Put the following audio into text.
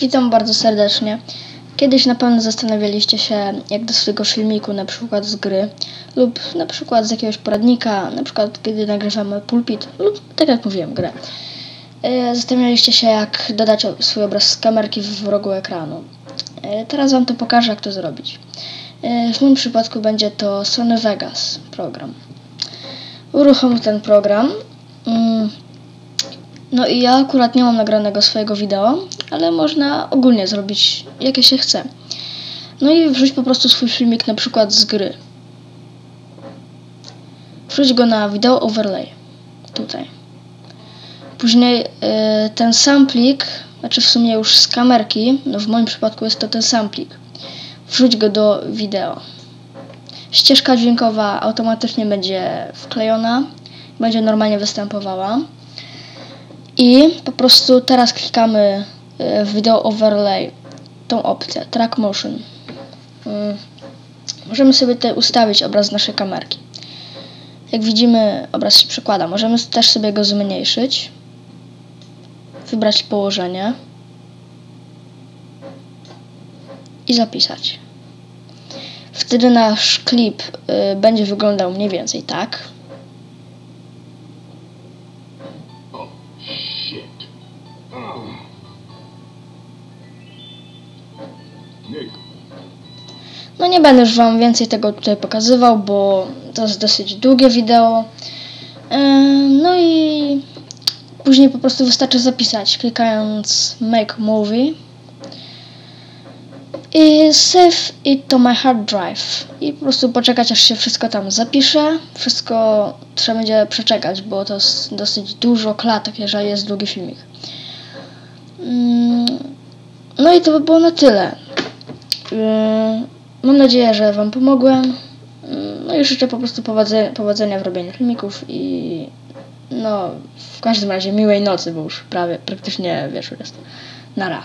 Witam bardzo serdecznie. Kiedyś na pewno zastanawialiście się, jak do swojego filmiku, na przykład z gry, lub na przykład z jakiegoś poradnika, na przykład kiedy nagrywamy pulpit, lub tak jak mówiłem, grę. E, Zastanawialiście się, jak dodać swój obraz z kamerki w rogu ekranu. E, Teraz Wam to pokażę, jak to zrobić. E, W moim przypadku będzie to Sony Vegas program. Uruchom ten program. No i ja akurat nie mam nagranego swojego wideo, ale można ogólnie zrobić jakie się chce. No i wrzuć po prostu swój filmik na przykład z gry. Wrzuć go na wideo overlay. Tutaj. Później y, ten sam plik, znaczy w sumie już z kamerki, no w moim przypadku jest to ten sam plik. Wrzuć go do wideo. Ścieżka dźwiękowa automatycznie będzie wklejona, będzie normalnie występowała. I po prostu teraz klikamy y, w Video Overlay tą opcję, Track Motion. Y, Możemy sobie tutaj ustawić obraz naszej kamerki. Jak widzimy, obraz się przekłada. Możemy też sobie go zmniejszyć. Wybrać położenie. I zapisać. Wtedy nasz klip y, będzie wyglądał mniej więcej tak. Shit. Oh. No nie będę już Wam więcej tego tutaj pokazywał, bo to jest dosyć długie wideo. No i później po prostu wystarczy zapisać, klikając Make Movie Save it to my hard drive i po prostu poczekać aż się wszystko tam zapisze. Wszystko trzeba będzie przeczekać, bo to jest dosyć dużo klatek, jeżeli jest długi filmik. Ym, No i to by było na tyle. Yy, Mam nadzieję, że Wam pomogłem. Yy, No i życzę po prostu powodzenia w robieniu filmików i no w każdym razie miłej nocy, bo już prawie praktycznie wieczór jest. Nara.